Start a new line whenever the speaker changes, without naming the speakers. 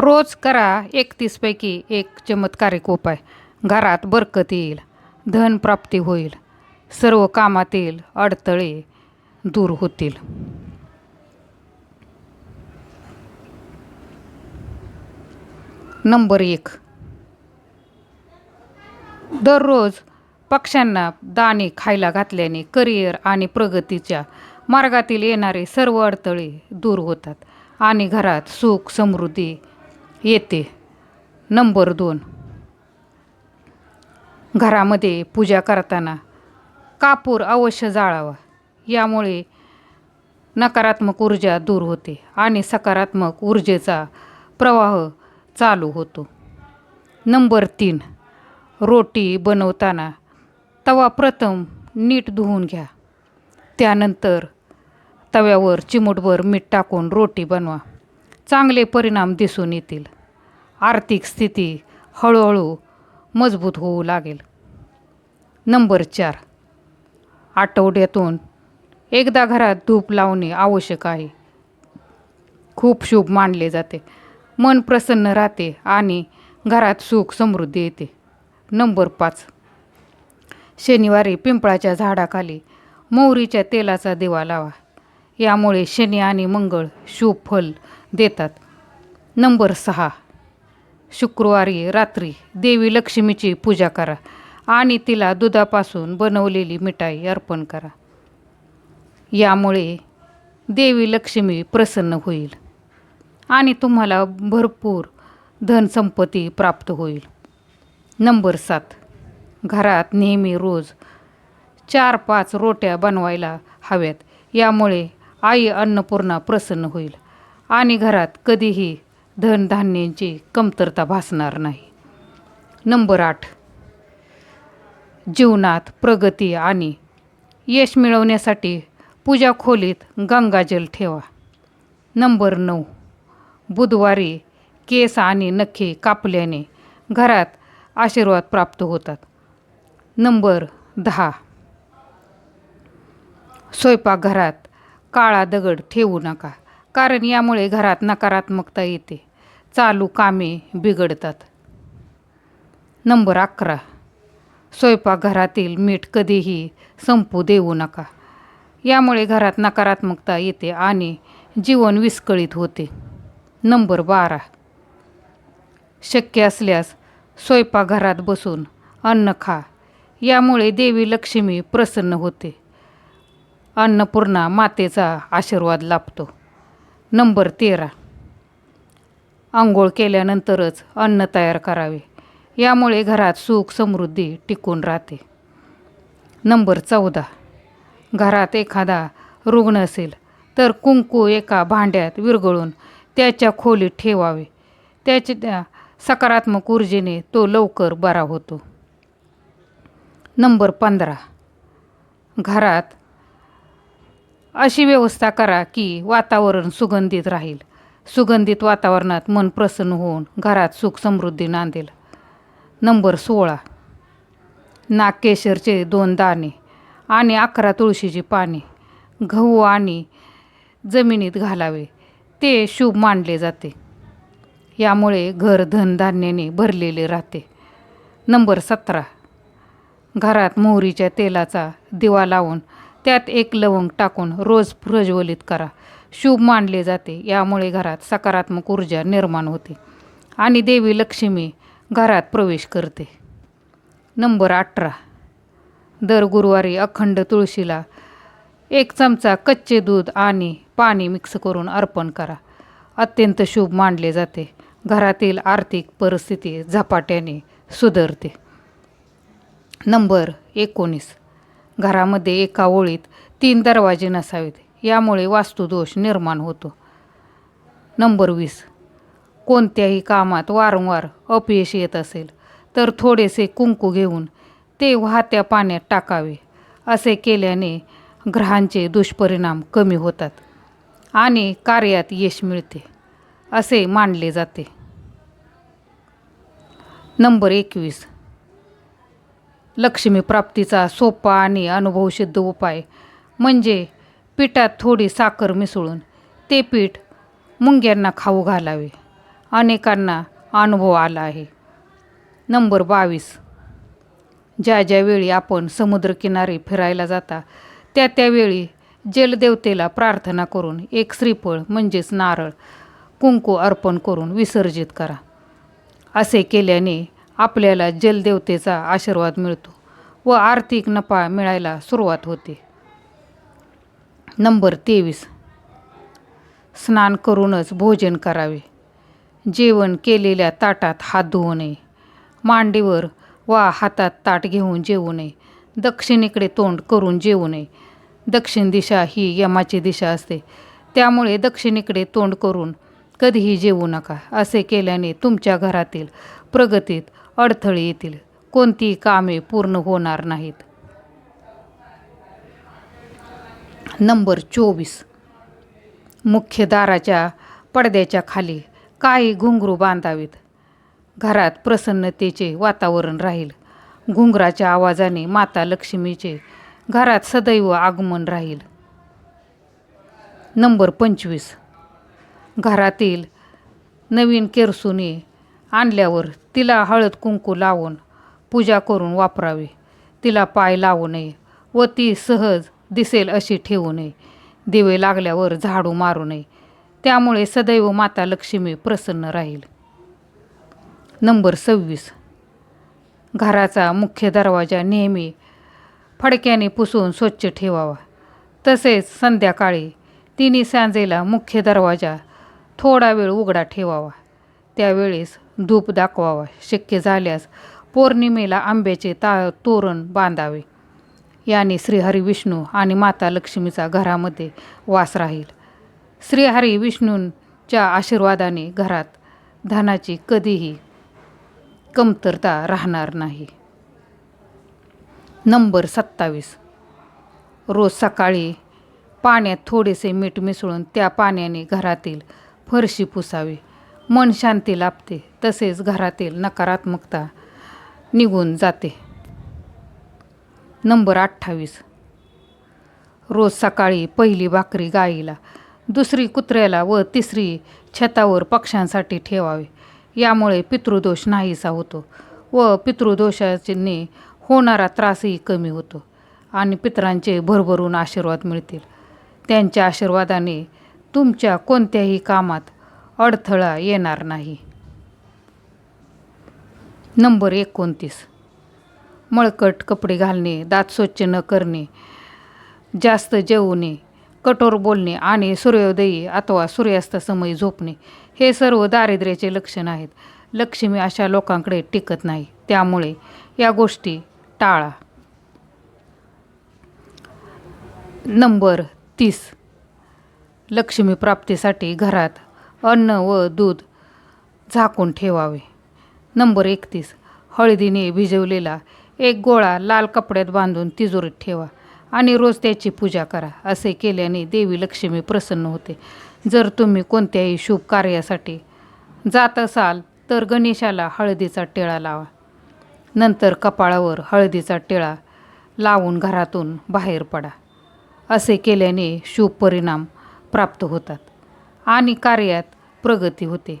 रोज करा एकतीसपैकी एक चमत्कारिक उपाय. घरात बरकत येईल धन प्राप्ती होईल सर्व कामातील अडथळे दूर होतील. नंबर एक. दररोज पक्ष्यांना दाणे खायला घातल्याने करिअर आणि प्रगतीच्या मार्गातील येणारे सर्व अडथळे दूर होतात आणि घरात सुख समृद्धी येते. नंबर दोन. घरामध्ये पूजा करताना कापूर अवश्य जाळावा. यामुळे नकारात्मक ऊर्जा दूर होते आणि सकारात्मक ऊर्जेचा प्रवाह चालू होतो. नंबर तीन. रोटी बनवताना तवा प्रथम नीट धुवून घ्या. त्यानंतर तव्यावर चिमूटभर मीठ टाकून रोटी बनवा. चांगले परिणाम दिसून येतील. आर्थिक स्थिती हळूहळू मजबूत होऊ लागेल. नंबर चार. आठवड्यातून एकदा घरात धूप लावणे आवश्यक आहे. खूप शुभ मानले जाते. मन प्रसन्न राहते आणि घरात सुख समृद्धी येते. नंबर पाच. शनिवारी पिंपळाच्या झाडाखाली मोहरीच्या तेलाचा दिवा लावा. यामुळे शनी आणि मंगळ शुभ फल देतात. नंबर सहा. शुक्रवारी रात्री देवी लक्ष्मीची पूजा करा आणि तिला दुधापासून बनवलेली मिठाई अर्पण करा. यामुळे देवी लक्ष्मी प्रसन्न होईल आणि तुम्हाला भरपूर धनसंपत्ती प्राप्त होईल. नंबर सात. घरात नेहमी रोज चार पाच रोट्या बनवायला हव्यात. यामुळे आई अन्नपूर्णा प्रसन्न होईल आणि घरात कधीही धनधान्यांची कमतरता भासणार नाही. नंबर आठ. जीवनात प्रगती आणि यश मिळवण्यासाठी पूजा खोलीत गंगाजल ठेवा. नंबर नऊ. बुधवारी केस आणि नखे कापल्याने घरात आशीर्वाद प्राप्त होतात. नंबर दहा. स्वयंपाकघरात काळा दगड ठेवू नका. कारण यामुळे घरात नकारात्मकता येते. चालू कामे बिघडतात. नंबर अकरा. स्वयंपाकघरातील मीठ कधीही संपू देऊ नका. यामुळे घरात नकारात्मकता येते आणि जीवन विस्कळीत होते. नंबर बारा. शक्य असल्यास स्वयंपाकघरात बसून अन्न खा. यामुळे देवी लक्ष्मी प्रसन्न होते. अन्नपूर्णा मातेचा आशीर्वाद लाभतो. नंबर तेरा. आंघोळ केल्यानंतरच अन्न तयार करावे. यामुळे घरात सुख समृद्धी टिकून राहते. नंबर चौदा. घरात एखादा रुग्ण असेल तर कुंकू एका भांड्यात विरघळून त्याच्या खोलीत ठेवावे. त्याच्या सकारात्मक ऊर्जेने तो लवकर बरा होतो. नंबर पंधरा. घरात अशी व्यवस्था करा की वातावरण सुगंधित राहील. सुगंधित वातावरणात मन प्रसन्न होऊन घरात सुख समृद्धी नांदेल. नंबर सोळा. नागकेशरचे दोन दाणे आणि अकरा तुळशीची पाने गहू आणि जमिनीत घालावे. ते शुभ मानले जाते. यामुळे घर धनधान्याने भरलेले राहते. नंबर सतरा. घरात मोहरीच्या तेलाचा दिवा लावून त्यात एक लवंग टाकून रोज प्रज्वलित करा. शुभ मानले जाते यामुळे घरात सकारात्मक ऊर्जा निर्माण होते आणि देवी लक्ष्मी घरात प्रवेश करते. नंबर अठरा. दर गुरुवारी अखंड तुळशीला एक चमचा कच्चे दूध आणि पाणी मिक्स करून अर्पण करा. अत्यंत शुभ मानले जाते. घरातील आर्थिक परिस्थिती झपाट्याने सुधारते. नंबर एकोणीस. घरामध्ये एका ओळीत तीन दरवाजे नसावेत. यामुळे वास्तुदोष निर्माण होतो. नंबर वीस. कोणत्याही कामात वारंवार अपयश येत असेल तर थोडेसे कुंकू घेऊन ते वाहत्या पाण्यात टाकावे असे केल्याने ग्रहांचे दुष्परिणाम कमी होतात आणि कार्यात यश मिळते असे मानले जाते. नंबर एकवीस. लक्ष्मी प्राप्तीचा सोपा आणि अनुभवसिद्ध उपाय म्हणजे पिठात थोडी साखर मिसळून ते पीठ मुंग्यांना खाऊ घालावे. अनेकांना अनुभव आला आहे. नंबर बावीस. ज्या ज्यावेळी आपण समुद्रकिनारी फिरायला जाता त्या त्यावेळी जलदेवतेला प्रार्थना करून एक श्रीफळ म्हणजेच नारळ कुंकू अर्पण करून विसर्जित करा. असे केल्याने आपल्याला जलदेवतेचा आशीर्वाद मिळतो व आर्थिक नफा मिळायला सुरुवात होते. नंबर तेवीस. स्नान करूनच भोजन करावे. जेवण केलेल्या ताटात हात धुवू नये. मांडीवर वा हातात ताट घेऊन जेवू नये. दक्षिणेकडे तोंड करून जेवू नये. दक्षिण दिशा ही यमाची दिशा असते. त्यामुळे दक्षिणेकडे तोंड करून कधीही जेवू नका असे केल्याने तुमच्या घरातील प्रगतीत अडथळे येतील. कोणतीही कामे पूर्ण होणार नाहीत. नंबर चोवीस. मुख्य दाराच्या पडद्याच्या खाली काही घुंगरू बांधावीत. घरात प्रसन्नतेचे वातावरण राहील. घुंगराच्या आवाजाने माता लक्ष्मीचे घरात सदैव आगमन राहील. नंबर पंचवीस. घरातील नवीन केरसुने आणल्यावर तिला हळद कुंकू लावून पूजा करून वापरावी. तिला पाय लावू नये व ती सहज दिसेल अशी ठेवू नये. दिवे लागल्यावर झाडू मारू नये. त्यामुळे सदैव माता लक्ष्मी प्रसन्न राहील. नंबर सव्वीस. घराचा मुख्य दरवाजा नेहमी फडक्याने पुसून स्वच्छ ठेवावा. तसेच संध्याकाळी तिन्ही सांजेला मुख्य दरवाजा थोडा वेळ उघडा ठेवावा. त्यावेळेस धूप दाखवावा. शक्य झाल्यास पौर्णिमेला आंब्याचे ता तोरण बांधावे. याने श्रीहरी विष्णू आणि माता लक्ष्मीचा घरामध्ये वास राहील. श्रीहरी विष्णूंच्या आशीर्वादाने घरात धनाची कधीही कमतरता राहणार नाही. नंबर सत्तावीस. रोज सकाळी पाण्यात थोडेसे मीठ मिसळून त्या पाण्याने घरातील फरशी पुसावी. मन शांती लाभते. तसेच घरातील नकारात्मकता निघून जाते. नंबर अठ्ठावीस. रोज सकाळी पहिली भाकरी गाईला दुसरी कुत्र्याला व तिसरी छतावर पक्ष्यांसाठी ठेवावी. यामुळे पितृदोष नाहीसा होतो व पितृदोषाने होणारा त्रासही कमी होतो आणि पितरांचे भरभरून आशीर्वाद मिळतील. त्यांच्या आशीर्वादाने तुमच्या कोणत्याही कामात अडथळा येणार नाही. नंबर एकोणतीस. मळकट कपडे घालणे दात स्वच्छ न करणे जास्त जेवणे कठोर बोलणे आणि सूर्योदयी अथवा सूर्यास्तासमयी झोपणे हे सर्व दारिद्र्याचे लक्षण आहेत. लक्ष्मी अशा लोकांकडे टिकत नाही. त्यामुळे या गोष्टी टाळा. नंबर तीस. लक्ष्मी प्राप्तीसाठी घरात अन्न व दूध झाकून ठेवावे. नंबर एकतीस. हळदीने भिजवलेला एक गोळा लाल कपड्यात बांधून तिजोरीत ठेवा आणि रोज त्याची पूजा करा असे केल्याने देवी लक्ष्मी प्रसन्न होते. जर तुम्ही कोणत्याही शुभ कार्यासाठी जात असाल तर गणेशाला हळदीचा टिळा लावा. नंतर कपाळावर हळदीचा टिळा लावून घरातून बाहेर पडा असे केल्याने शुभ परिणाम प्राप्त होतात आणि कार्यात प्रगती होते.